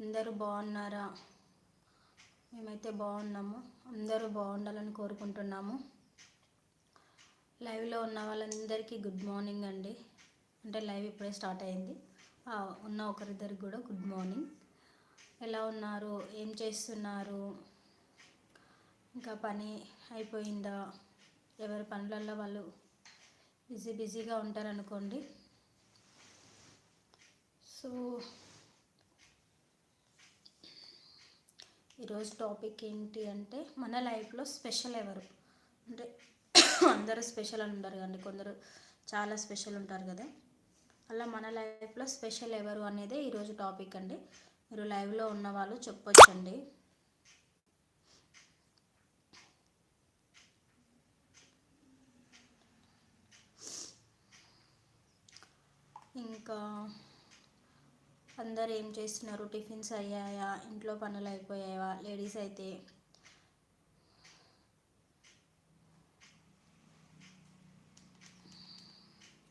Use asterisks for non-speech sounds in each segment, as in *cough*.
అందరూ బాగున్నారా? మేమైతే బాగున్నాము. అందరూ బాగుండాలని కోరుకుంటున్నాము. లైవ్లో ఉన్న వాళ్ళందరికీ గుడ్ మార్నింగ్ అండి. అంటే లైవ్ ఇప్పుడే స్టార్ట్ అయింది. ఉన్న ఒకరిద్దరికి కూడా గుడ్ మార్నింగ్. ఎలా ఉన్నారు? ఏం చేస్తున్నారు? ఇంకా పని అయిపోయిందా? ఎవరి పనులలో వాళ్ళు బిజీ బిజీగా ఉంటారనుకోండి. సో ఈరోజు టాపిక్ ఏంటి అంటే మన లైఫ్లో స్పెషల్ ఎవరు? అంటే అందరూ స్పెషల్ అని ఉంటారు కానీ కొందరు చాలా స్పెషల్ ఉంటారు కదా. అలా మన లైఫ్లో స్పెషల్ ఎవరు అనేది ఈరోజు టాపిక్ అండి. మీరు లైవ్లో ఉన్న వాళ్ళు చెప్పొచ్చండి. ఇంకా అందరు ఏం చేస్తున్నారు? టిఫిన్స్ అయ్యాయా? ఇంట్లో పనులు అయిపోయాయా? లేడీస్ అయితే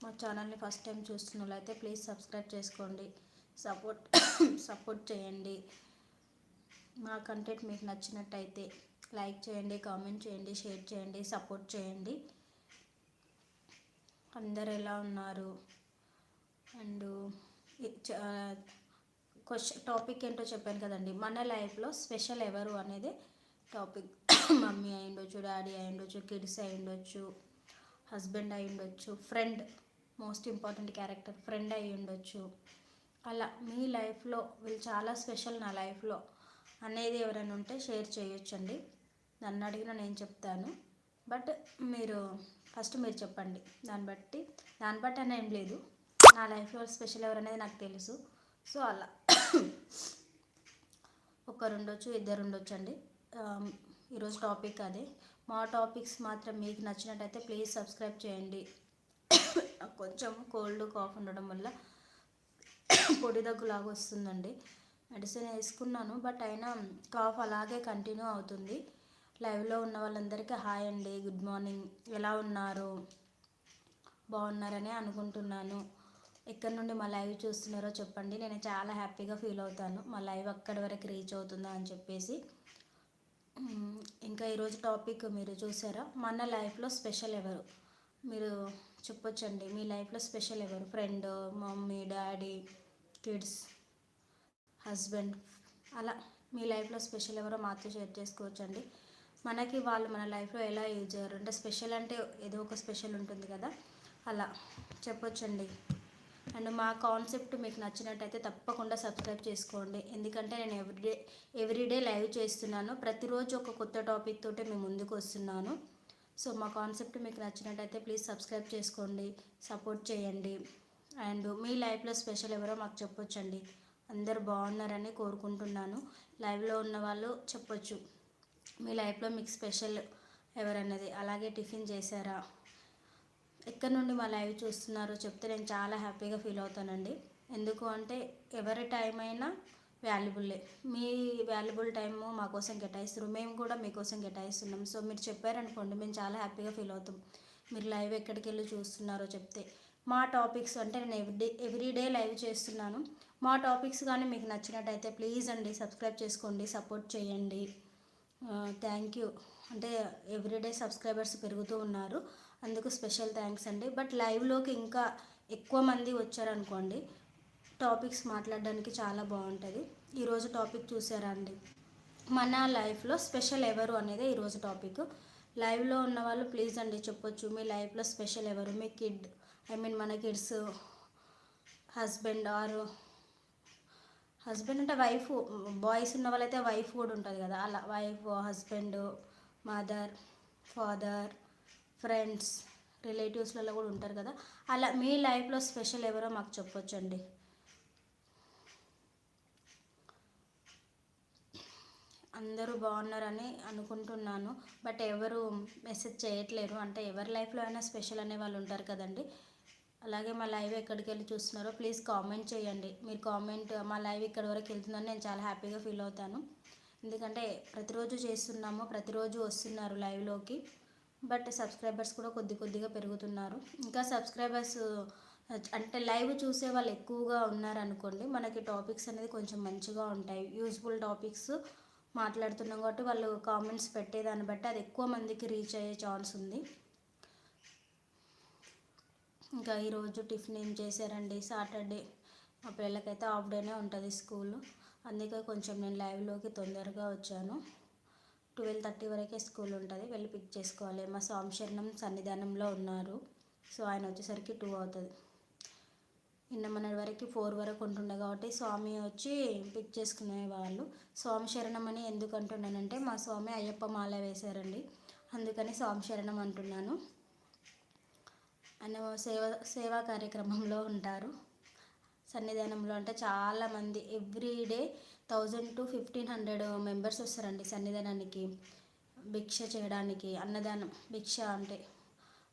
మా ఛానల్ని ఫస్ట్ టైం చూస్తున్న అయితే ప్లీజ్ సబ్స్క్రైబ్ చేసుకోండి. సపోర్ట్ సపోర్ట్ చేయండి. మా కంటెంట్ మీకు నచ్చినట్టయితే లైక్ చేయండి కామెంట్ చేయండి షేర్ చేయండి సపోర్ట్ చేయండి. అందరు ఎలా ఉన్నారు? అండ్ క్వశ్చన్ టాపిక్ ఏంటో చెప్పాను కదండి. మన లైఫ్లో స్పెషల్ ఎవరు అనేది టాపిక్. *coughs* మమ్మీ అయి ఉండొచ్చు డాడీ అయి ఉండొచ్చు కిడ్స్ అయి ఉండొచ్చు హస్బెండ్ అయి ఉండొచ్చు friend most important character friend అయి ఉండొచ్చు అలా మీ లైఫ్లో వీళ్ళు చాలా స్పెషల్ నా లైఫ్లో అనేది ఎవరైనా ఉంటే షేర్ చేయొచ్చండి. నన్ను అడిగిన నేను చెప్తాను. బట్ మీరు ఫస్ట్ మీరు చెప్పండి. దాన్ని బట్టి దాన్ని బట్టి అని ఏం లేదు. నా లైఫ్లో స్పెషల్ ఎవరనేది నాకు తెలుసు. సో అలా. ఒకరు ఉండొచ్చు ఇద్దరు ఉండొచ్చు అండి ఈరోజు టాపిక్ అదే. మా టాపిక్స్ మాత్రం మీకు నచ్చినట్టయితే ప్లీజ్ సబ్స్క్రైబ్ చేయండి. నాకు కొంచెం కోల్డ్ కాఫ్ ఉండడం వల్ల పొడి దగ్గులాగా వస్తుందండి. మెడిసిన్ వేసుకున్నాను బట్ అయినా కాఫ్ అలాగే కంటిన్యూ అవుతుంది. లైవ్లో ఉన్న వాళ్ళందరికీ హాయ్ అండి గుడ్ మార్నింగ్. ఎలా ఉన్నారు? బాగున్నారని అనుకుంటున్నాను. ఎక్కడి నుండి మా లైవ్ చూస్తున్నారో చెప్పండి. నేను చాలా హ్యాపీగా ఫీల్ అవుతాను. మా లైవ్ అక్కడి వరకు రీచ్ అవుతుందా అని చెప్పేసి. ఇంకా ఈరోజు టాపిక్ మీరు చూసారా? మన లైఫ్లో స్పెషల్ ఎవరు? మీరు చెప్పొచ్చండి. మీ లైఫ్లో స్పెషల్ ఎవరు? Friend mummy daddy kids husband. అలా మీ లైఫ్లో స్పెషల్ ఎవరో మాతో షేర్ చేసుకోవచ్చండి. మనకి వాళ్ళు మన లైఫ్లో ఎలా యూజ్ చేయరు అంటే స్పెషల్ అంటే ఏదో ఒక స్పెషల్ ఉంటుంది కదా? అలా చెప్పొచ్చండి. అండ్ మా కాన్సెప్ట్ మీకు నచ్చినట్టయితే తప్పకుండా సబ్స్క్రైబ్ చేసుకోండి. ఎందుకంటే నేను ఎవ్రీడే ఎవ్రీడే లైవ్ చేస్తున్నాను. ప్రతిరోజు ఒక కొత్త టాపిక్ తోటే మేము ముందుకు వస్తున్నాను. సో మా కాన్సెప్ట్ మీకు నచ్చినట్టయితే ప్లీజ్ సబ్స్క్రైబ్ చేసుకోండి సపోర్ట్ చేయండి. అండ్ మీ లైఫ్లో స్పెషల్ ఎవరో మాకు చెప్పొచ్చండి. అందరు బాగున్నారని కోరుకుంటున్నాను. లైవ్లో ఉన్న వాళ్ళు చెప్పొచ్చు. మీ లైఫ్లో మీకు స్పెషల్ ఎవరన్నది. అలాగే టిఫిన్ చేశారా? ఎక్కడి నుండి మా లైవ్ చూస్తున్నారో చెప్తే నేను చాలా హ్యాపీగా ఫీల్ అవుతానండి. ఎందుకు అంటే ఎవరి టైం అయినా వాల్యుబుల్లే మీ వాల్యుబుల్ టైము మా కోసం కేటాయిస్తున్నారు మేము కూడా మీకోసం కేటాయిస్తున్నాం. సో మీరు చెప్పారనుకోండి మేము చాలా హ్యాపీగా ఫీల్ అవుతాం. మీరు లైవ్ ఎక్కడికి వెళ్ళి చూస్తున్నారో చెప్తే. మా టాపిక్స్ అంటే నేను ఎవ్రీ ఎవ్రీడే లైవ్ చేస్తున్నాను. మా టాపిక్స్ కానీ మీకు నచ్చినట్టయితే ప్లీజ్ అండి సబ్స్క్రైబ్ చేసుకోండి సపోర్ట్ చేయండి. Thank you. అంటే ఎవ్రీడే సబ్స్క్రైబర్స్ పెరుగుతూ ఉన్నారు. అందుకు స్పెషల్ థ్యాంక్స్ అండి. బట్ లైవ్లోకి ఇంకా ఎక్కువ మంది వచ్చారనుకోండి టాపిక్స్ మాట్లాడడానికి చాలా బాగుంటుంది. ఈరోజు టాపిక్ చూసారా అండి? మన లైఫ్లో స్పెషల్ ఎవరు అనేది ఈరోజు టాపిక్ లైవ్లో ఉన్న వాళ్ళు ప్లీజ్ అండి చెప్పొచ్చు. మీ లైఫ్లో స్పెషల్ ఎవరు? మీ కిడ్ ఐ మీన్ మన కిడ్స్ హస్బెండ్ ఆర్ హస్బెండ్ అంటే వైఫ్ బాయ్స్ ఉన్న వాళ్ళైతే వైఫ్ కూడా ఉంటుంది కదా. అలా wife husband mother father friends రిలేటివ్స్లలో కూడా ఉంటారు కదా. అలా మీ లైఫ్లో స్పెషల్ ఎవరో మాకు చెప్పొచ్చండి. అందరూ బాగున్నారని అనుకుంటున్నాను. బట్ ఎవరు మెసేజ్ చేయట్లేరు. అంటే ఎవరి లైఫ్లో అయినా స్పెషల్ అనే వాళ్ళు ఉంటారు కదండి. అలాగే మా లైవ్ ఎక్కడికి వెళ్ళి చూస్తున్నారో ప్లీజ్ కామెంట్ చేయండి. మీరు కామెంట్ మా లైవ్ ఇక్కడి వరకు వెళ్తుందని నేను చాలా హ్యాపీగా ఫీల్ అవుతాను. ఎందుకంటే ప్రతిరోజు చేస్తున్నాము ప్రతిరోజు వస్తున్నారు లైవ్లోకి. బట్ సబ్స్క్రైబర్స్ కూడా కొద్ది కొద్దిగా పెరుగుతున్నారు. ఇంకా సబ్స్క్రైబర్స్ అంటే లైవ్ చూసే వాళ్ళు ఎక్కువగా ఉన్నారనుకోండి మనకి టాపిక్స్ అనేది కొంచెం మంచిగా ఉంటాయి. యూస్ఫుల్ టాపిక్స్ మాట్లాడుతున్నాం కాబట్టి వాళ్ళు కామెంట్స్ పెట్టేదాన్ని బట్టి అది ఎక్కువ మందికి రీచ్ అయ్యే ఛాన్స్ ఉంది. ఇంకా ఈరోజు టిఫిన్ ఏం చేశారండి? సాటర్డే. మా పిల్లలకైతే హాఫ్ డేనే ఉంటుంది స్కూల్. అందుకే కొంచెం నేను లైవ్లోకి తొందరగా వచ్చాను. ట్వెల్వ్ థర్టీ వరకే స్కూల్ ఉంటుంది. వెళ్ళి పిక్ చేసుకోవాలి. మా స్వామిశరణం సన్నిధానంలో ఉన్నారు. సో ఆయన వచ్చేసరికి టూ అవుతుంది. నిన్న మన వరకు ఫోర్ వరకు ఉంటుండే కాబట్టి స్వామి వచ్చి పిక్ చేసుకునే వాళ్ళు. స్వామి శరణం అని ఎందుకు అంటున్నానంటే మా స్వామి అయ్యప్ప మాల వేశారండి. అందుకని స్వామి శరణం అంటున్నాను. ఆయన సేవ సేవా కార్యక్రమంలో ఉంటారు. సన్నిధానంలో అంటే చాలామంది every day thousand to fifteen hundred members వస్తారండి సన్నిధానానికి. భిక్ష చేయడానికి అన్నదానం భిక్ష అంటే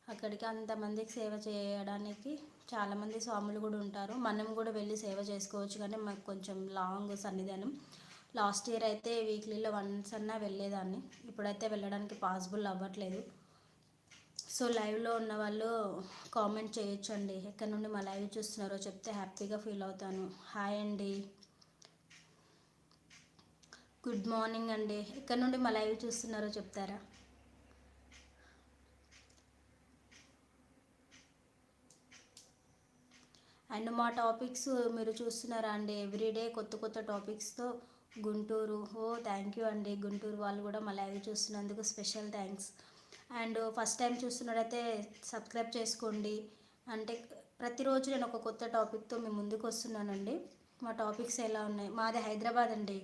అక్కడికి అంతమందికి సేవ చేయడానికి చాలామంది స్వాములు కూడా ఉంటారు. మనం కూడా వెళ్ళి సేవ చేసుకోవచ్చు కానీ మాకు కొంచెం లాంగ్ సన్నిధానం. లాస్ట్ ఇయర్ అయితే వీక్లీలో వన్స్ అన్నా వెళ్ళేదాన్ని. ఇప్పుడైతే వెళ్ళడానికి పాసిబుల్ అవ్వట్లేదు. సో లైవ్లో ఉన్న వాళ్ళు కామెంట్ చేయొచ్చండి. ఎక్కడి నుండి మా లైవ్ చూస్తున్నారో చెప్తే హ్యాపీగా ఫీల్ అవుతాను. హాయ్ అండి. గుడ్ మార్నింగ్ అండి. ఎక్కడి నుండి మా లైవ్ చూస్తున్నారో చెప్తారా? అండ్ మా టాపిక్స్ మీరు చూస్తున్నారా అండి? ఎవ్రీడే కొత్త కొత్త టాపిక్స్తో గుంటూరు. ఓ థ్యాంక్ యూ అండి. గుంటూరు వాళ్ళు కూడా మా live చూస్తున్నందుకు special thanks and first time చూస్తున్నట్టయితే సబ్స్క్రైబ్ చేసుకోండి. అంటే ప్రతిరోజు నేను ఒక కొత్త టాపిక్తో మీ ముందుకు వస్తున్నానండి. మా టాపిక్స్ ఎలా ఉన్నాయి? మాది హైదరాబాద్ అండి.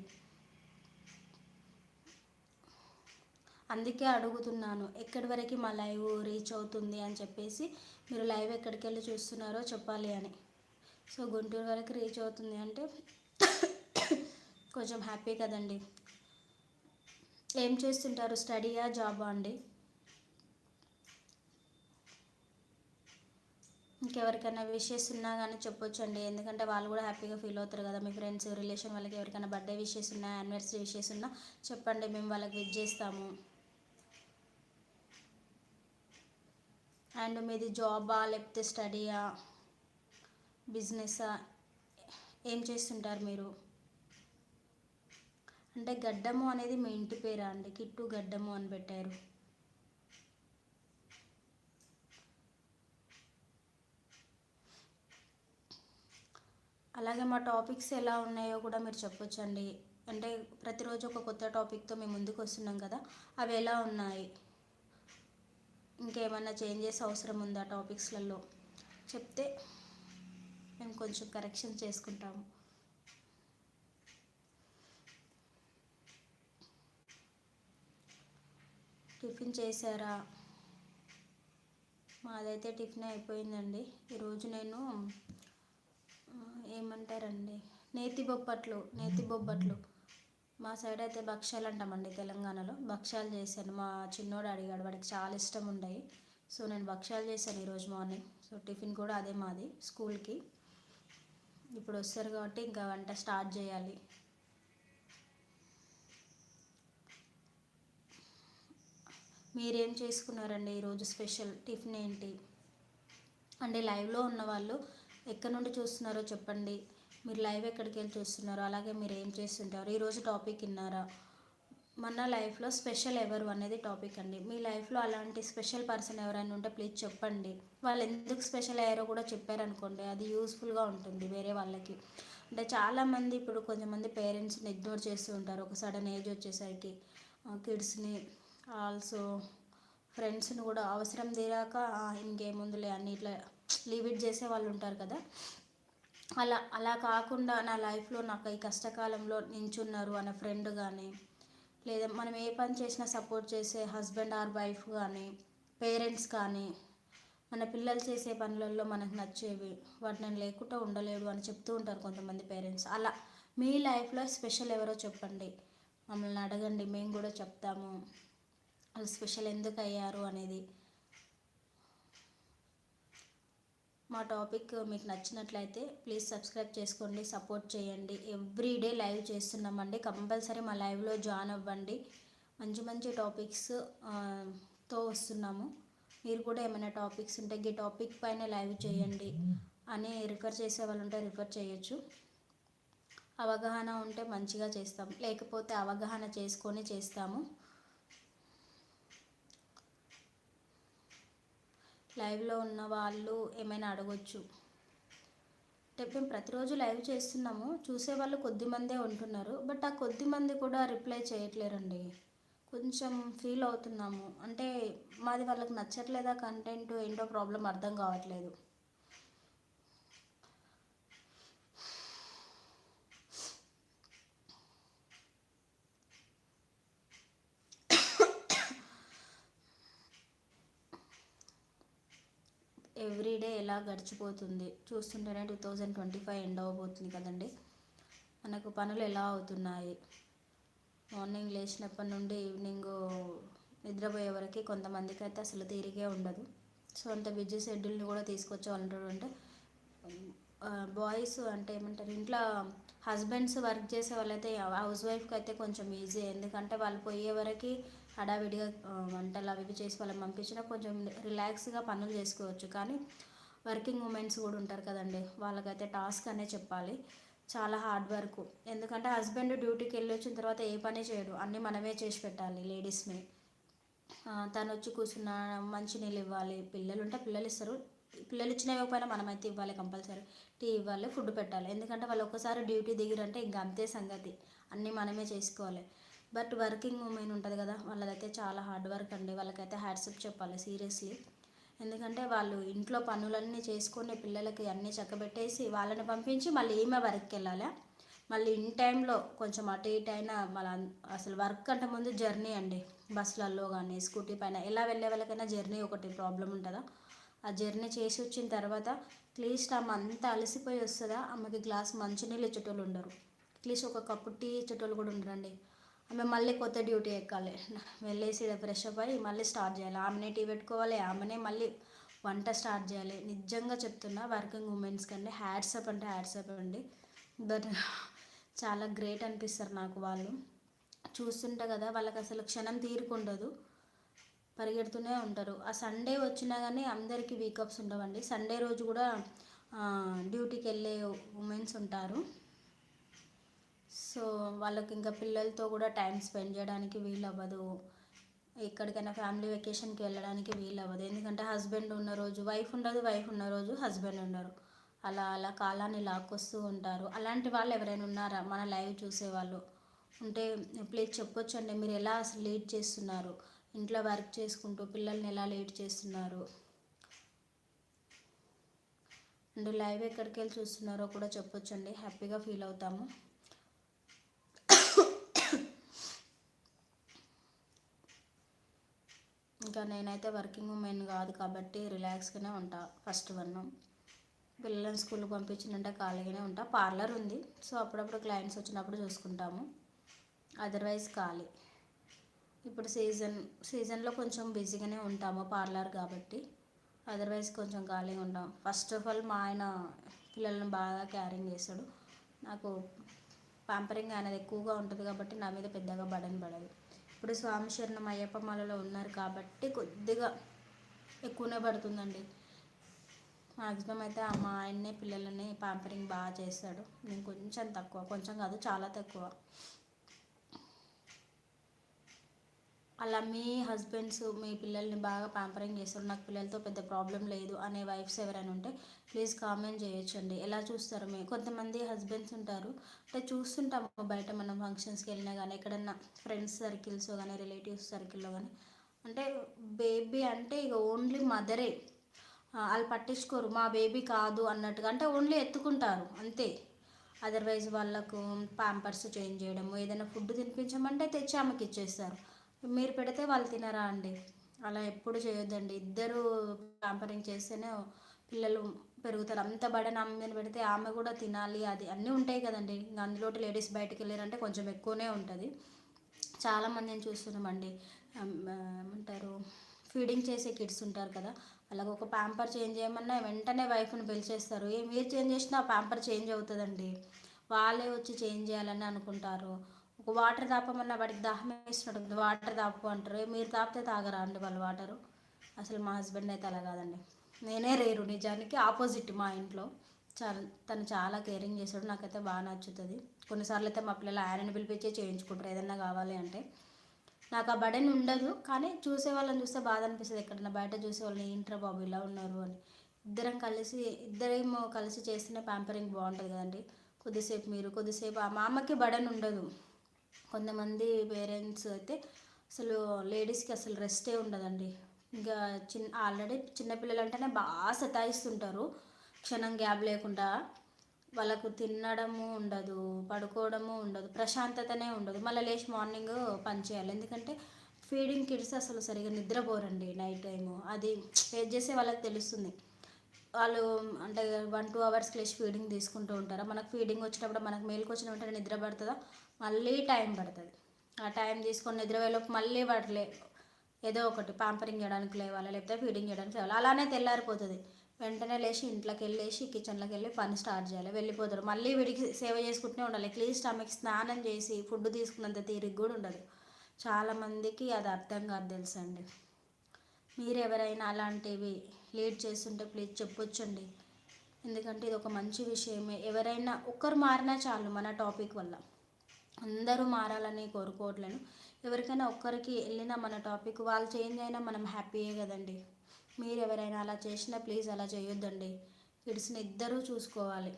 అందుకే అడుగుతున్నాను ఎక్కడి వరకు మా లైవ్ రీచ్ అవుతుంది అని చెప్పేసి మీరు లైవ్ ఎక్కడికి వెళ్ళి చూస్తున్నారో చెప్పాలి అని. సో గుంటూరు వరకు రీచ్ అవుతుంది అంటే కొంచెం హ్యాపీ కదండి. ఏం చేస్తుంటారు? స్టడీయా? జాబా అండి? ఇంకెవరికైనా విషెస్ ఉన్నా కానీ చెప్పొచ్చు అండి ఎందుకంటే వాళ్ళు కూడా హ్యాపీగా ఫీల్ అవుతారు కదా. మీ ఫ్రెండ్స్ రిలేషన్ వాళ్ళకి ఎవరికైనా బర్త్డే విషెస్ ఉన్నా యానివర్సరీ విషెస్ ఉన్నా చెప్పండి మేము వాళ్ళకి విజ్ చేస్తాము. అండ్ మీది జాబా లేకపోతే స్టడీయా బిజినెస్సా ఏం చేస్తుంటారు మీరు? అంటే గడ్డము అనేది మీ ఇంటి పేరా అండి? కిట్టు గడ్డము అని పెట్టారు. అలాగే మా టాపిక్స్ ఎలా ఉన్నాయో కూడా మీరు చెప్పొచ్చండి. అంటే ప్రతిరోజు ఒక కొత్త టాపిక్తో మేము ముందుకు వస్తున్నాం కదా అవి ఎలా ఉన్నాయి? ఇంకేమైనా చేంజెస్ అవసరం ఉందా టాపిక్స్లలో? చెప్తే మేము కొంచెం కరెక్షన్ చేసుకుంటాము. టిఫిన్ చేశారా? మాదైతే టిఫిన్ అయిపోయిందండి. ఈరోజు నేను ఏమంటారండి? నేతి బొప్పట్లు నేతి బొబ్బట్లు. మా సైడ్ అయితే భక్ష్యాలు అంటామండి తెలంగాణలో. భక్ష్యాలు చేశాను. మా చిన్నోడు అడిగాడు వాడికి చాలా ఇష్టం ఉండయి సో నేను భక్ష్యాలు చేశాను ఈరోజు మార్నింగ్. సో టిఫిన్ కూడా అదే మాది స్కూల్కి. ఇప్పుడు వస్తారు కాబట్టి ఇంకా వంట స్టార్ట్ చేయాలి. మీరేం చేసుకున్నారండి ఈరోజు స్పెషల్? టిఫిన్ ఏంటి? అంటే లైవ్లో ఉన్న వాళ్ళు ఎక్కడి నుండి చూస్తున్నారో చెప్పండి. మీరు లైవ్ ఎక్కడికి వెళ్ళి చూస్తున్నారో అలాగే మీరు ఏం చేస్తుంటారు ఈరోజు టాపిక్ విన్నారా? మన లైఫ్లో స్పెషల్ ఎవరు అనేది టాపిక్ అండి. మీ లైఫ్లో అలాంటి స్పెషల్ పర్సన్ ఎవరైనా ఉంటే ప్లీజ్ చెప్పండి. వాళ్ళు ఎందుకు స్పెషల్ అయ్యారో కూడా చెప్పారనుకోండి. అది యూస్ఫుల్గా ఉంటుంది వేరే వాళ్ళకి. అంటే చాలామంది ఇప్పుడు కొంతమంది పేరెంట్స్ని ఇగ్నోర్ చేస్తూ ఉంటారు. ఒక సడన్ ఏజ్ వచ్చేసరికి కిడ్స్ని ఆల్సో ఫ్రెండ్స్ని కూడా అవసరం తీరాక ఇంకేముందులే అని ఇట్లా లీవ్ ఇట్ చేసే వాళ్ళు ఉంటారు కదా. అలా అలా కాకుండా నా లైఫ్లో నాకు ఈ కష్టకాలంలో నించున్నారు అనే ఫ్రెండ్ కానీ లేదా మనం ఏ పని చేసినా సపోర్ట్ చేసే హస్బెండ్ ఆర్ వైఫ్ కానీ పేరెంట్స్ కానీ మన పిల్లలు చేసే పనులలో మనకు నచ్చేవి వాటి నేను లేకుండా ఉండలేడు అని చెప్తూ ఉంటారు కొంతమంది పేరెంట్స్ అలా మీ లైఫ్లో స్పెషల్ ఎవరో చెప్పండి. మమ్మల్ని అడగండి మేము కూడా చెప్తాము. వాళ్ళు స్పెషల్ ఎందుకు అయ్యారు అనేది. మా టాపిక్ మీకు నచ్చినట్లయితే ప్లీజ్ సబ్స్క్రైబ్ చేసుకోండి సపోర్ట్ చేయండి. ఎవ్రీ డే లైవ్ చేస్తున్నామండి. కంపల్సరీ మా లైవ్లో జాయిన్ అవ్వండి. మంచి మంచి టాపిక్స్తో వస్తున్నాము. మీరు కూడా ఏమైనా టాపిక్స్ ఉంటే ఈ టాపిక్ పైన లైవ్ చేయండి అని రిఫర్ చేసే వాళ్ళు ఉంటే రిఫర్ చేయొచ్చు. అవగాహన ఉంటే మంచిగా చేస్తాం. లేకపోతే అవగాహన చేసుకొని చేస్తాము. లైవ్లో ఉన్న వాళ్ళు ఏమైనా అడగొచ్చు. అంటే మేము ప్రతిరోజు లైవ్ చేస్తున్నాము. చూసే వాళ్ళు కొద్ది మందే ఉంటున్నారు. బట్ ఆ కొద్ది మంది కూడా రిప్లై చేయట్లేరండి. కొంచెం ఫీల్ అవుతున్నాము. అంటే మాది వాళ్ళకి నచ్చట్లేదా కంటెంట్ ఏంటో ప్రాబ్లం అర్థం కావట్లేదు. ఎవ్రీడే ఎలా గడిచిపోతుంది? చూస్తుంటేనే two thousand twenty five end అవ్వబోతుంది కదండి. మనకు పనులు ఎలా అవుతున్నాయి? మార్నింగ్ లేచినప్పటి నుండి ఈవినింగ్ నిద్రపోయే వరకు కొంతమందికి అయితే అసలు తీరికే ఉండదు. సో అంత బిజీ షెడ్యూల్ని కూడా తీసుకొచ్చే వాళ్ళు అంటే బాయ్స్ అంటే ఏమంటారు ఇంట్లో హస్బెండ్స్ వర్క్ చేసే వాళ్ళైతే హౌస్ వైఫ్కి అయితే కొంచెం ఈజీ. ఎందుకంటే వాళ్ళు పోయే వరకు హడావిడిగా వంటలు అవి చేసి వాళ్ళని పంపించినా కొంచెం రిలాక్స్గా పనులు చేసుకోవచ్చు. కానీ వర్కింగ్ ఉమెన్స్ కూడా ఉంటారు కదండి. వాళ్ళకైతే టాస్క్ అనే చెప్పాలి. చాలా హార్డ్ వర్క్. ఎందుకంటే హస్బెండ్ డ్యూటీకి వెళ్ళి వచ్చిన తర్వాత ఏ పని చేయడు. అన్నీ మనమే చేసి పెట్టాలి లేడీస్ని. తను వచ్చి కూర్చున్న మంచినీళ్ళు ఇవ్వాలి. పిల్లలు ఉంటే పిల్లలు ఇస్తారు. పిల్లలు ఇచ్చిన ఇవ్వకపోయినా మనమైతే ఇవ్వాలి కంపల్సరీ. టీ ఇవ్వాలి ఫుడ్ పెట్టాలి. ఎందుకంటే వాళ్ళు ఒక్కసారి డ్యూటీ దిగిరంటే ఇంకా అంతే సంగతి. అన్నీ మనమే చేసుకోవాలి. బట్ వర్కింగ్ ఉమెన్ ఉంటుంది కదా వాళ్ళదైతే చాలా హార్డ్ వర్క్ అండి. వాళ్ళకైతే హ్యాట్సప్ చెప్పాలి సీరియస్లీ. ఎందుకంటే వాళ్ళు ఇంట్లో పనులన్నీ చేసుకొని పిల్లలకి అన్నీ చక్కబెట్టేసి వాళ్ళని పంపించి మళ్ళీ ఈమె వర్క్కి వెళ్ళాలి. మళ్ళీ ఇన్ టైంలో కొంచెం అటు ఇటు అయినా మళ్ళీ అసలు వర్క్ అంటే ముందు జర్నీ అండి. బస్సులలో కానీ స్కూటీ పైన ఎలా వెళ్ళే వాళ్ళకైనా జర్నీ ఒకటి ప్రాబ్లం ఉంటుందా? ఆ జర్నీ చేసి వచ్చిన తర్వాత అట్లీస్ట్ ఆమె అంతా అలసిపోయి వస్తుందా? ఆమెకి గ్లాస్ మంచినీళ్ళు ఇచ్చేటోళ్ళు ఉండరు. అట్లీస్ట్ ఒక కప్పు టీ ఇచ్చేటోళ్ళు కూడా ఉండరండి. ఆమె మళ్ళీ కొత్త డ్యూటీ ఎక్కాలి. వెళ్ళేసి ఫ్రెష్ అప్ అయ్యి మళ్ళీ స్టార్ట్ చేయాలి. ఆమెనే టీ పెట్టుకోవాలి ఆమెనే మళ్ళీ వంట స్టార్ట్ చేయాలి. నిజంగా చెప్తున్నా వర్కింగ్ ఉమెన్స్ కంటే హ్యాడ్సప్ అంటే హ్యాడ్సప్ అండి. బట్ చాలా గ్రేట్ అనిపిస్తారు నాకు వాళ్ళు. చూస్తుంటే కదా వాళ్ళకి అసలు క్షణం తీరుకుండదు. పరిగెడుతూనే ఉంటారు. ఆ సండే వచ్చినా కానీ అందరికీ వీకప్స్ ఉండవండి. సండే రోజు కూడా డ్యూటీకి వెళ్ళే ఉమెన్స్ ఉంటారు. సో వాళ్ళకి ఇంకా పిల్లలతో కూడా టైం స్పెండ్ చేయడానికి వీలు అవ్వదు ఎక్కడికైనా ఫ్యామిలీ వెకేషన్కి వెళ్ళడానికి వీలు అవ్వదు ఎందుకంటే హస్బెండ్ ఉన్న రోజు వైఫ్ ఉండదు వైఫ్ ఉన్న రోజు హస్బెండ్ ఉండరు. అలా అలా కాలాన్ని లాక్కొస్తూ ఉంటారు. అలాంటి వాళ్ళు ఎవరైనా ఉన్నారా? మన లైవ్ చూసేవాళ్ళు ఉంటే ప్లీజ్ చెప్పొచ్చండి. మీరు ఎలా అసలు లీడ్ చేస్తున్నారు? ఇంట్లో వర్క్ చేసుకుంటూ పిల్లల్ని ఎలా లేట్ చేస్తున్నారు? అండ్ లైవ్ ఎక్కడికి వెళ్ళి చూస్తున్నారో కూడా చెప్పొచ్చండి. హ్యాపీగా ఫీల్ అవుతాము. ఇంకా నేనైతే వర్కింగ్ ఉమెన్ కాదు కాబట్టి రిలాక్స్గానే ఉంటా ఫస్ట్ వన్. పిల్లల్ని స్కూల్కి పంపించినంటే ఖాళీగానే ఉంటా. పార్లర్ ఉంది. సో అప్పుడప్పుడు క్లయింట్స్ వచ్చినప్పుడు చూసుకుంటాము. అదర్వైజ్ ఖాళీ. ఇప్పుడు సీజన్ సీజన్లో కొంచెం బిజీగానే ఉంటాము పార్లర్ కాబట్టి. అదర్వైజ్ కొంచెం ఖాళీగా ఉంటాం. ఫస్ట్ ఆఫ్ ఆల్ మా ఆయన పిల్లలను బాగా క్యారింగ్ చేస్తాడు. నాకు పాంపరింగ్ అనేది ఎక్కువగా ఉంటుంది కాబట్టి నా మీద పెద్దగా బడన్ పడదు. ఇప్పుడు స్వామి శరణం అయ్యప్ప మాలలో ఉన్నారు కాబట్టి కొద్దిగా ఎక్కువనే పడుతుందండి. మ్యాక్సిమం అయితే మా ఆయన్నే పిల్లలని పాంపరింగ్ బాగా చేస్తాడు. నేను కొంచెం తక్కువ కొంచెం కాదు చాలా తక్కువ. అలా మీ హస్బెండ్స్ మీ పిల్లల్ని బాగా ప్యాంపరింగ్ చేస్తారు. నాకు పిల్లలతో పెద్ద ప్రాబ్లం లేదు అనే వైఫ్స్ ఎవరైనా ఉంటే ప్లీజ్ కామెంట్ చేయొచ్చండి. ఎలా చూస్తారు మీ? కొంతమంది హస్బెండ్స్ ఉంటారు. అంటే చూస్తుంటాము బయట మనం ఫంక్షన్స్కి వెళ్ళినా కానీ ఎక్కడన్నా ఫ్రెండ్స్ సర్కిల్స్ కానీ రిలేటివ్స్ సర్కిల్లో కానీ. అంటే బేబీ అంటే ఇక ఓన్లీ మదరే. వాళ్ళు పట్టించుకోరు. మా బేబీ కాదు అన్నట్టుగా. అంటే ఓన్లీ ఎత్తుకుంటారు. అంతే. అదర్వైజ్ వాళ్ళకు పాంపర్స్ చేంజ్ చేయడము ఏదైనా ఫుడ్ తినిపించమంటే తెచ్చి ఆమెకి ఇచ్చేస్తారు. మీరు పెడితే వాళ్ళు తినరా అండి? అలా ఎప్పుడు చేయొద్దండి. ఇద్దరు ప్యాంపరింగ్ చేస్తేనే పిల్లలు పెరుగుతారు. అంత బడన్ ఆమె మీద పెడితే ఆమె కూడా తినాలి అది అన్నీ ఉంటాయి కదండి. ఇంకా అందులో లేడీస్ బయటకు వెళ్ళారంటే కొంచెం ఎక్కువనే ఉంటుంది. చాలామందిని చూస్తున్నామండి. ఏమంటారు? ఫీడింగ్ చేసే కిడ్స్ ఉంటారు కదా. అలాగ ఒక ప్యాంపర్ చేంజ్ చేయమన్నా వెంటనే వైఫ్ని పిలిచేస్తారు. ఏ మీరు చేంజ్ చేసినా ప్యాంపర్ చేంజ్ అవుతుందండి. వాళ్ళే వచ్చి చేంజ్ చేయాలని అనుకుంటారు. ఒక వాటర్ తాపమన్నా వాడికి దాహం వేసినట్టు వాటర్ తాపు అంటారు. మీరు తాపితే తాగరా అండి వాళ్ళు వాటరు? అసలు మా హస్బెండ్ అయితే అలా కాదండి. నేనే రేరు. నిజానికి ఆపోజిట్ మా ఇంట్లో. చాలా తను చాలా కేరింగ్ చేశాడు. నాకైతే బాగా నచ్చుతుంది. కొన్నిసార్లు అయితే మా పిల్లలు ఆయనని పిలిపించే చేయించుకుంటారు. ఏదన్నా కావాలి అంటే. నాకు ఆ బడన్ ఉండదు. కానీ చూసే వాళ్ళని చూస్తే బాధ అనిపిస్తుంది. ఎక్కడన్నా బయట చూసే వాళ్ళని ఏంట్రా బాబు ఇలా ఉన్నారు? అని. ఇద్దరం కలిసి ఇద్దరేమో కలిసి చేస్తేనే ప్యాంపరింగ్ బాగుంటుంది కదండి. కొద్దిసేపు మీరు కొద్దిసేపు మా అమ్మకి బడన్ ఉండదు. కొంతమంది పేరెంట్స్ అయితే అసలు లేడీస్కి అసలు రెస్టే ఉండదండి. ఇంకా చిన్న ఆల్రెడీ చిన్నపిల్లలు అంటేనే బాగా సతాయిస్తుంటారు. క్షణం గ్యాప్ లేకుండా వాళ్ళకు తినడము ఉండదు పడుకోవడము ఉండదు ప్రశాంతతనే ఉండదు. మళ్ళీ లేచి మార్నింగ్ పని చేయాలి. ఎందుకంటే ఫీడింగ్ కిడ్స్ అసలు సరిగా నిద్రపోరండి నైట్ టైము. అది ఫేస్ చేసే వాళ్ళకి తెలుస్తుంది. వాళ్ళు అంటే వన్ టూ అవర్స్కి లేచి ఫీడింగ్ తీసుకుంటూ ఉంటారు? మనకు ఫీడింగ్ వచ్చినప్పుడు మనకు మేలుకు వచ్చిన వెంటనే నిద్ర పడుతుందా? మళ్ళీ టైం పడుతుంది. ఆ టైం తీసుకొని నిద్రపోయేలోపు మళ్ళీ వాటిలే ఏదో ఒకటి పాంపరింగ్ చేయడానికి లేవాలి లేకపోతే ఫీడింగ్ చేయడానికి లేవాలి. అలానే తెల్లారిపోతుంది వెంటనే లేచి ఇంట్లోకి వెళ్ళేసి కిచెన్లోకి వెళ్ళి పని స్టార్ట్ చేయాలి. వెళ్ళిపోతారు. మళ్ళీ వీడికి సేవ చేసుకుంటూనే ఉండాలి. క్లీన్ స్టమక్ స్నానం చేసి ఫుడ్ తీసుకున్నంత తీరికి కూడా ఉండదు. చాలామందికి అది అర్థం కాదు తెలుసండి. మీరు ఎవరైనా అలాంటివి లీడ్ చేస్తుంటే ప్లీజ్ చెప్పొచ్చండి. ఎందుకంటే ఇది ఒక మంచి విషయమే. ఎవరైనా ఒక్కరు మారినా చాలు మన టాపిక్ వల్ల. అందరూ మారాలని కోరుకోవట్లేను. ఎవరికైనా ఒక్కరికి వెళ్ళినా మన టాపిక్ వాళ్ళు చేంజ్ అయినా మనం హ్యాపీయే కదండి. మీరు ఎవరైనా అలా చేసినా ప్లీజ్ అలా చేయొద్దండి. కిడ్స్ని ఇద్దరూ చూసుకోవాలి.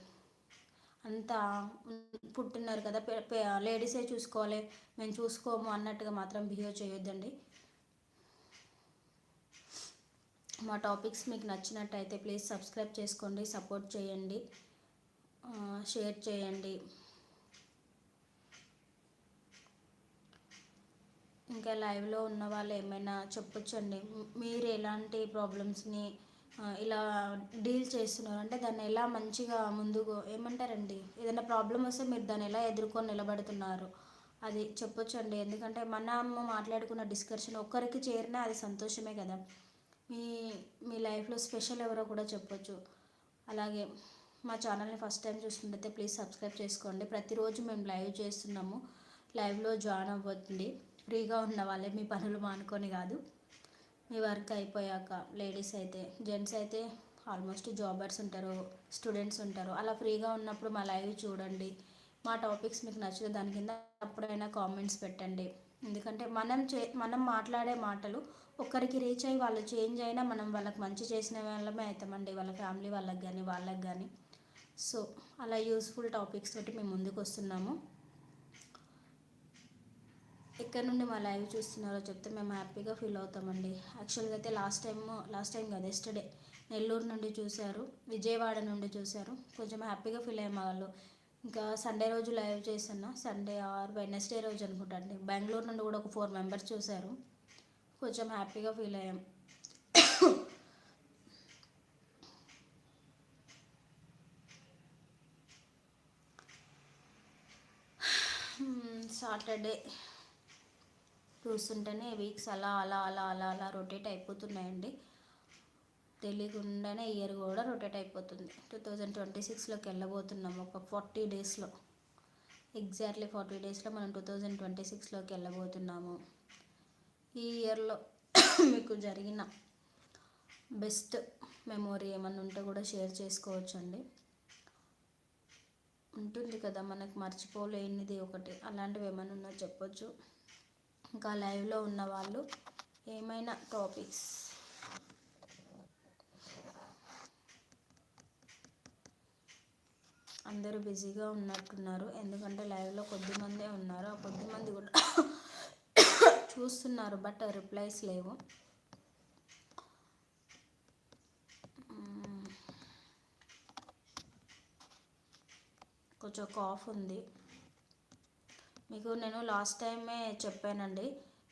అంతా పుట్టినారు కదా లేడీసే చూసుకోవాలి. మేము చూసుకోము అన్నట్టుగా మాత్రం బిహేవ్ చేయొద్దండి. మా టాపిక్స్ మీకు నచ్చినట్టయితే ప్లీజ్ సబ్స్క్రైబ్ చేసుకోండి సపోర్ట్ చేయండి షేర్ చేయండి. ఇంకా లైవ్లో ఉన్న వాళ్ళు ఏమైనా చెప్పొచ్చండి? మీరు ఎలాంటి ప్రాబ్లమ్స్ని ఇలా డీల్ చేస్తున్నారు? అంటే దాన్ని ఎలా మంచిగా ముందుకు ఏమంటారండి? ఏదైనా ప్రాబ్లం వస్తే మీరు దాన్ని ఎలా ఎదుర్కొని నిలబడుతున్నారు? అది చెప్పొచ్చండి. ఎందుకంటే మనం మాట్లాడుకున్న డిస్కషన్ ఒక్కరికి చేరినా అది సంతోషమే కదా. మీ మీ లైఫ్లో స్పెషల్ ఎవరో కూడా చెప్పొచ్చు. అలాగే మా ఛానల్ని ఫస్ట్ టైం చూస్తుంటే ప్లీజ్ సబ్స్క్రైబ్ చేసుకోండి. ప్రతిరోజు మేము లైవ్ చేస్తున్నాము. లైవ్లో జాయిన్ అవ్వండి ఫ్రీగా ఉన్న వాళ్ళే మీ పనులు మానుకొని కాదు. మీ వర్క్ అయిపోయాక లేడీస్ అయితే జెంట్స్ అయితే ఆల్మోస్ట్ జాబర్స్ ఉంటారు స్టూడెంట్స్ ఉంటారు. అలా ఫ్రీగా ఉన్నప్పుడు మా లైవ్ చూడండి. మా టాపిక్స్ మీకు నచ్చితే దాని కింద అప్పుడైనా కామెంట్స్ పెట్టండి. ఎందుకంటే మనం చే మనం మాట్లాడే మాటలు ఒక్కరికి రీచ్ అయ్యి వాళ్ళు చేంజ్ అయినా మనం వాళ్ళకి మంచి చేసిన వాళ్ళమే అవుతామండి. వాళ్ళ ఫ్యామిలీ వాళ్ళకి కానీ వాళ్ళకి కానీ సో అలా యూస్ఫుల్ టాపిక్స్ తోటి మేము ముందుకు వస్తున్నాము. ఎక్కడి నుండి మా లైవ్ చూస్తున్నారో చెప్తే మేము హ్యాపీగా ఫీల్ అవుతామండి. యాక్చువల్గా అయితే లాస్ట్ టైం లాస్ట్ టైం కాదు ఎస్టర్డే నెల్లూరు నుండి చూశారు విజయవాడ నుండి చూశారు. కొంచెం హ్యాపీగా ఫీల్ అయ్యే వాళ్ళు. ఇంకా సండే రోజు లైవ్ చేస్తున్నా. సండే ఆర్ వెనస్డే రోజు అనుకుంటా అండి. బెంగళూరు నుండి కూడా ఒక ఫోర్ మెంబర్స్ చూశారు. కొంచెం హ్యాపీగా ఫీల్ అయ్యాం. సాటర్డే. చూస్తుంటేనే వీక్స్ అలా అలా అలా అలా అలా రొటేట్ అయిపోతున్నాయండి. తెలియకుండానే ఇయర్ కూడా రొటేట్ అయిపోతుంది. టూ థౌజండ్ ట్వంటీ సిక్స్లోకి వెళ్ళబోతున్నాం ఒక ఫార్టీ డేస్లో ఎగ్జాక్ట్లీ ఫార్టీ డేస్లో మనం టూ థౌజండ్ ట్వంటీ సిక్స్లోకి వెళ్ళబోతున్నాము. ఈ ఇయర్లో *coughs* మీకు జరిగిన బెస్ట్ మెమొరీ ఏమన్నా ఉంటే కూడా షేర్ చేసుకోవచ్చు అండి ఉంటుంది కదా మనకు మర్చిపోలేనిది ఒకటి. అలాంటివి ఏమైనా ఉన్నా చెప్పొచ్చు. ఇంకా లైవ్లో ఉన్న వాళ్ళు ఏమైనా టాపిక్స్? అందరూ బిజీగా ఉన్నట్టున్నారు. ఎందుకంటే లైవ్లో కొద్దిమందే ఉన్నారు. ఆ కొద్దిమంది కూడా చూస్తున్నారు బట్ రిప్లైస్ లేవు. కొంచెం కాఫ్ ఉంది. మీకు నేను లాస్ట్ టైమే చెప్పానండి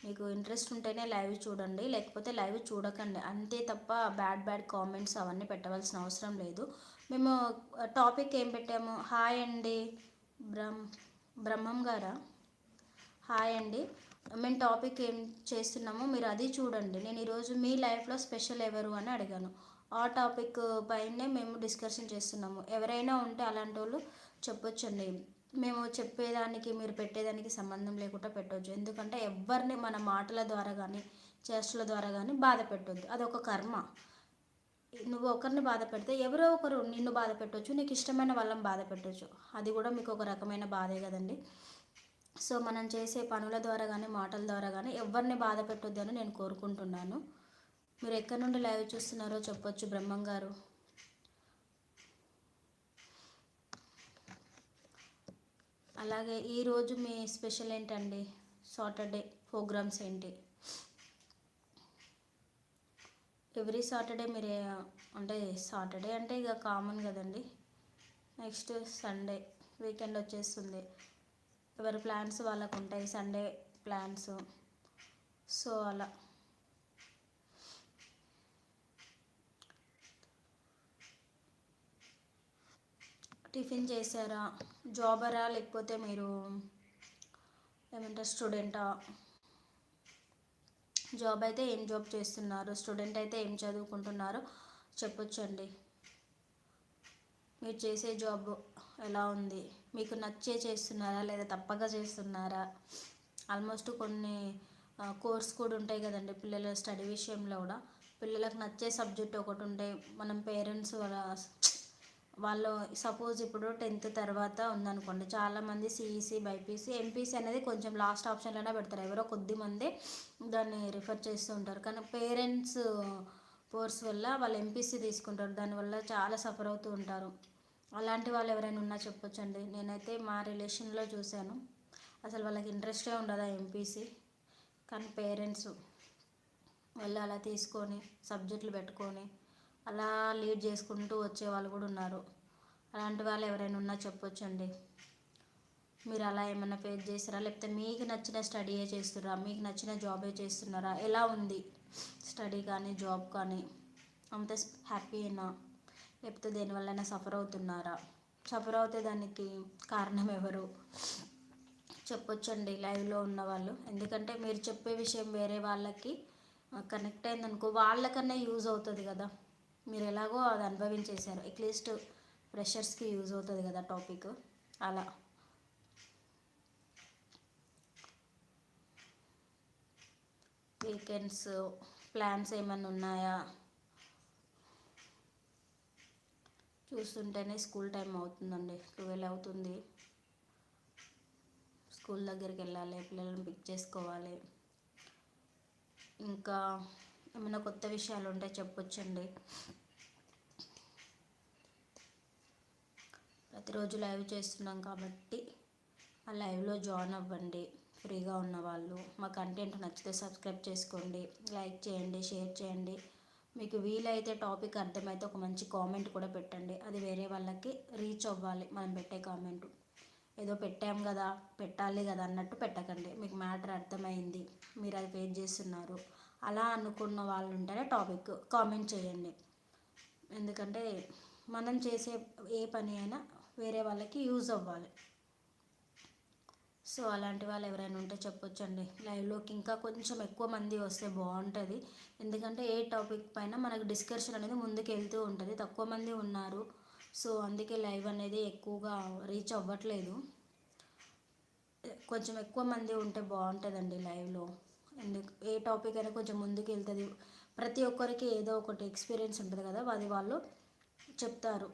మీకు ఇంట్రెస్ట్ ఉంటేనే లైవ్ చూడండి లేకపోతే లైవ్ చూడకండి. అంతే తప్ప బ్యాడ్ బ్యాడ్ కామెంట్స్ అవన్నీ పెట్టవలసిన అవసరం లేదు. మేము టాపిక్ ఏం పెట్టాము? హాయ్ అండి. బ్రహ్మ బ్రహ్మం గారా? హాయ్ అండి. మేము టాపిక్ ఏం చేస్తున్నామో? మీరు అది చూడండి. నేను ఈరోజు మీ లైఫ్లో స్పెషల్ ఎవరు అని అడిగాను. ఆ టాపిక్ పైనే మేము డిస్కషన్ చేస్తున్నాము. ఎవరైనా ఉంటే అలాంటి వాళ్ళు చెప్పొచ్చండి. మేము చెప్పేదానికి మీరు పెట్టేదానికి సంబంధం లేకుండా పెట్టవచ్చు ఎందుకంటే ఎవరిని మన మాటల ద్వారా కానీ చేష్టల ద్వారా కానీ బాధ పెట్టొద్దు. అది ఒక కర్మ. నువ్వు ఒకరిని బాధ పెడితే ఎవరో ఒకరు నిన్ను బాధ పెట్టవచ్చు నీకు ఇష్టమైన వాళ్ళని బాధ పెట్టవచ్చు అది కూడా మీకు ఒక రకమైన బాధే కదండి. సో మనం చేసే పనుల ద్వారా కానీ మాటల ద్వారా కానీ ఎవరిని బాధ పెట్టొద్దు అని నేను కోరుకుంటున్నాను. మీరు ఎక్కడి నుండి లైవ్ చూస్తున్నారో చెప్పొచ్చు బ్రహ్మం గారు అలాగే ఈరోజు మీ స్పెషల్ ఏంటండి? సాటర్డే ప్రోగ్రామ్స్ ఏంటి? ఎవ్రీ సాటర్డే మీరు అంటే సాటర్డే అంటే ఇక కామన్ కదండి. నెక్స్ట్ సండే వీకెండ్ వచ్చేస్తుంది. ఎవరి ప్లాన్స్ వాళ్ళకు ఉంటాయి సండే ప్లాన్స్. సో అలా. టిఫిన్ చేశారా? జాబరా? లేకపోతే మీరు ఏమంటారు స్టూడెంటా? జాబ్ అయితే ఏం జాబ్ చేస్తున్నారు? స్టూడెంట్ అయితే ఏం చదువుకుంటున్నారో? చెప్పొచ్చండి. మీరు చేసే జాబ్ ఎలా ఉంది? మీకు నచ్చే చేస్తున్నారా? లేదా తప్పక చేస్తున్నారా? ఆల్మోస్ట్ కొన్ని కోర్స్ కూడా ఉంటాయి కదండి పిల్లల స్టడీ విషయంలో కూడా. పిల్లలకు నచ్చే సబ్జెక్ట్ ఒకటి ఉంటాయి మనం పేరెంట్స్ వాళ్ళు సపోజ్ ఇప్పుడు టెన్త్ తర్వాత ఉందనుకోండి చాలామంది సిఈసి బైపీసీ ఎంపీసీ అనేది కొంచెం లాస్ట్ ఆప్షన్లోనే పెడతారు. ఎవరో కొద్ది మంది దాన్ని రిఫర్ చేస్తూ ఉంటారు. కానీ పేరెంట్స్ ఫోర్స్ వల్ల వాళ్ళు ఎంపీసీ తీసుకుంటారు. దానివల్ల చాలా సఫర్ అవుతూ ఉంటారు. అలాంటి వాళ్ళు ఎవరైనా ఉన్నా చెప్పొచ్చండి. నేనైతే మా రిలేషన్లో చూశాను. అసలు వాళ్ళకి ఇంట్రెస్టే ఉండదు ఎంపీసీ కానీ పేరెంట్స్ వాళ్ళు అలా తీసుకొని సబ్జెక్టులు పెట్టుకొని అలా లీడ్ చేసుకుంటూ వచ్చే వాళ్ళు కూడా ఉన్నారు. అలాంటి వాళ్ళు ఎవరైనా ఉన్నా చెప్పొచ్చండి. మీరు అలా ఏమైనా ఫేస్ చేస్తారా లేకపోతే మీకు నచ్చిన స్టడీయే చేస్తున్నారా మీకు నచ్చిన జాబే చేస్తున్నారా? ఎలా ఉంది? స్టడీ కానీ జాబ్ కానీ? అంత హ్యాపీనా లేకపోతే దేనివల్లైనా సఫర్ అవుతున్నారా? సఫర్ అవుతే దానికి కారణం ఎవరు? చెప్పొచ్చండి లైవ్లో ఉన్న వాళ్ళు. ఎందుకంటే మీరు చెప్పే విషయం వేరే వాళ్ళకి కనెక్ట్ అయిందనుకో వాళ్ళకన్నా యూజ్ అవుతుంది కదా. మీరు ఎలాగో అది అనుభవించేశారు. అట్లీస్ట్ ఫ్రెషర్స్కి యూజ్ అవుతుంది కదా టాపిక్ అలా. వీకెండ్స్ ప్లాన్స్ ఏమైనా ఉన్నాయా? చూస్తుంటేనే స్కూల్ టైం అవుతుందండి. ట్వెల్వ్ అవుతుంది. స్కూల్ దగ్గరికి వెళ్ళాలి పిల్లలను పిక్ చేసుకోవాలి. ఇంకా ఏమైనా కొత్త విషయాలు ఉంటే చెప్పొచ్చండి. ప్రతిరోజు లైవ్ చేస్తున్నాం కాబట్టి ఆ లైవ్లో జాయిన్ అవ్వండి. ఫ్రీగా ఉన్న వాళ్ళు. మా కంటెంట్ నచ్చితే సబ్స్క్రైబ్ చేసుకోండి. లైక్ చేయండి షేర్ చేయండి. మీకు వీలైతే టాపిక్ అర్థమైతే ఒక మంచి కామెంట్ కూడా పెట్టండి. అది వేరే వాళ్ళకి రీచ్ అవ్వాలి. మనం పెట్టే కామెంట్. ఏదో పెట్టాం కదా పెట్టాలి కదా అన్నట్టు పెట్టకండి. మీకు మ్యాటర్ అర్థమైంది. మీరు అది ఫేస్ చేస్తున్నారు. అలా అనుకున్న వాళ్ళు ఉంటేనే టాపిక్ కామెంట్ చేయండి. ఎందుకంటే మనం చేసే ఏ పని అయినా వేరే వాళ్ళకి యూజ్ అవ్వాలి. సో అలాంటి వాళ్ళు ఎవరైనా ఉంటే చెప్పొచ్చండి. లైవ్లోకి ఇంకా కొంచెం ఎక్కువ మంది వస్తే బాగుంటుంది. ఎందుకంటే ఏ టాపిక్ పైన మనకు డిస్కషన్ అనేది ముందుకు వెళ్తూ ఉంటుంది. తక్కువ మంది ఉన్నారు. సో అందుకే లైవ్ అనేది ఎక్కువగా రీచ్ అవ్వట్లేదు. కొంచెం ఎక్కువ మంది ఉంటే బాగుంటుందండి లైవ్లో. ఎందుకు ఏ టాపిక్ అయినా కొంచెం ముందుకు వెళ్తుంది ప్రతి ఒక్కరికి ఏదో ఒకటి ఎక్స్పీరియన్స్ ఉంటుంది కదా అది వాళ్ళు చెప్తారు.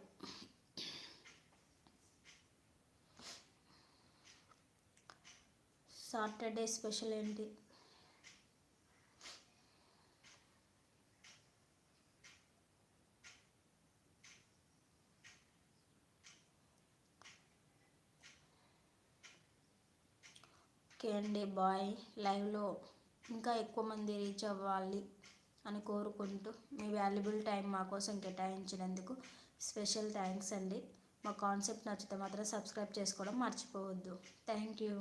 సాటర్డే స్పెషల్ ఏంటి? ఓకే అండి బాయ్. లైవ్లో ఇంకా ఎక్కువ మంది రీచ్ అవ్వాలి అని కోరుకుంటూ మీ వాల్యుబుల్ టైం మా కోసం కేటాయించినందుకు స్పెషల్ థ్యాంక్స్ అండి. మా కాన్సెప్ట్ నచ్చితే మాత్రం సబ్స్క్రైబ్ చేసుకోవడం మర్చిపోవద్దు. Thank you.